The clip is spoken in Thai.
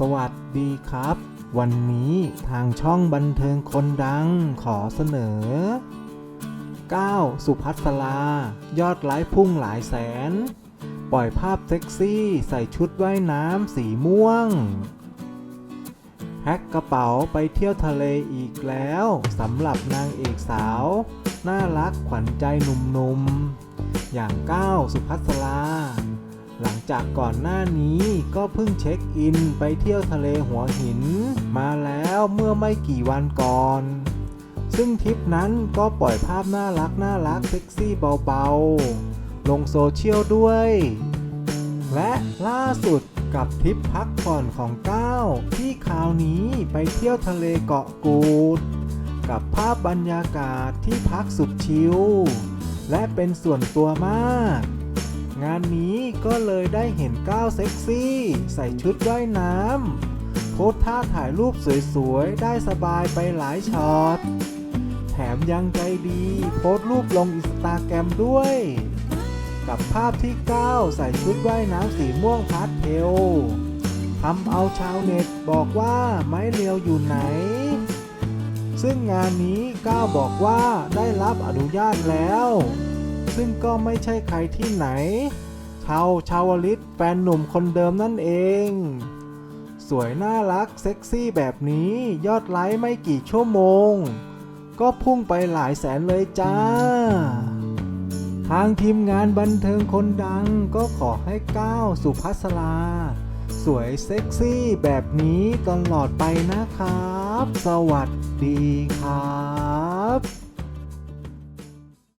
สวัสดีครับ วันนี้ทางช่องบันเทิงคนดังขอเสนอ 9 สุภัสลา ยอดไลค์พุ่งหลายแสน ปล่อยภาพเซ็กซี่ใส่ชุดว่ายน้ำสีม่วงแพ็คกระเป๋าไปเที่ยวทะเลอีกแล้วสำหรับนางเอกสาว น่ารักขวัญใจหนุ่มๆ อย่างก้าวสุภัสลา หลังจากก่อนหน้านี้ก็เพิ่งเช็คอินไปเที่ยวทะเลหัวหิน มาแล้วเมื่อไม่กี่วันก่อน ซึ่งทริปนั้นก็ปล่อยภาพน่ารักน่ารักเซ็กซี่เบาๆ ลงโซเชียลด้วย และล่าสุดกับทริปพักผ่อนของก้าวที่คราวนี้ไปเที่ยวทะเลเกาะกูด กับภาพบรรยากาศที่พักสุดชิลและเป็นส่วนตัวมาก งานนี้ก็เลยได้เห็นก้าวเซ็กซี่ ใส่ชุดว่ายน้ำโพสท่าถ่ายรูปสวยๆ ได้สบายไปหลายช็อต แถมยังใจดี โพสรูปลงอินสตาแกรมด้วย กับภาพที่ก้าวใส่ชุดว่ายน้ำสีม่วงพาสเทลทำเอาชาวเน็ตบอกว่าไม้เรียวอยู่ไหน ซึ่งงานนี้ก้าวบอกว่าได้รับอนุญาตแล้ว ซึ่งก็ไม่ใช่ใครที่ไหนชาวชาวลิตแฟนหนุ่มคนเดิมนั่นเอง สวยน่ารักเซ็กซี่แบบนี้ยอดไลค์ไม่กี่ชั่วโมง ก็พุ่งไปหลายแสนเลยจ้า ทางทีมงานบันเทิงคนดังก็ขอให้ก้าวสุภัสลาสวยเซ็กซี่แบบนี้ตลอดไปนะครับ สวัสดีครับ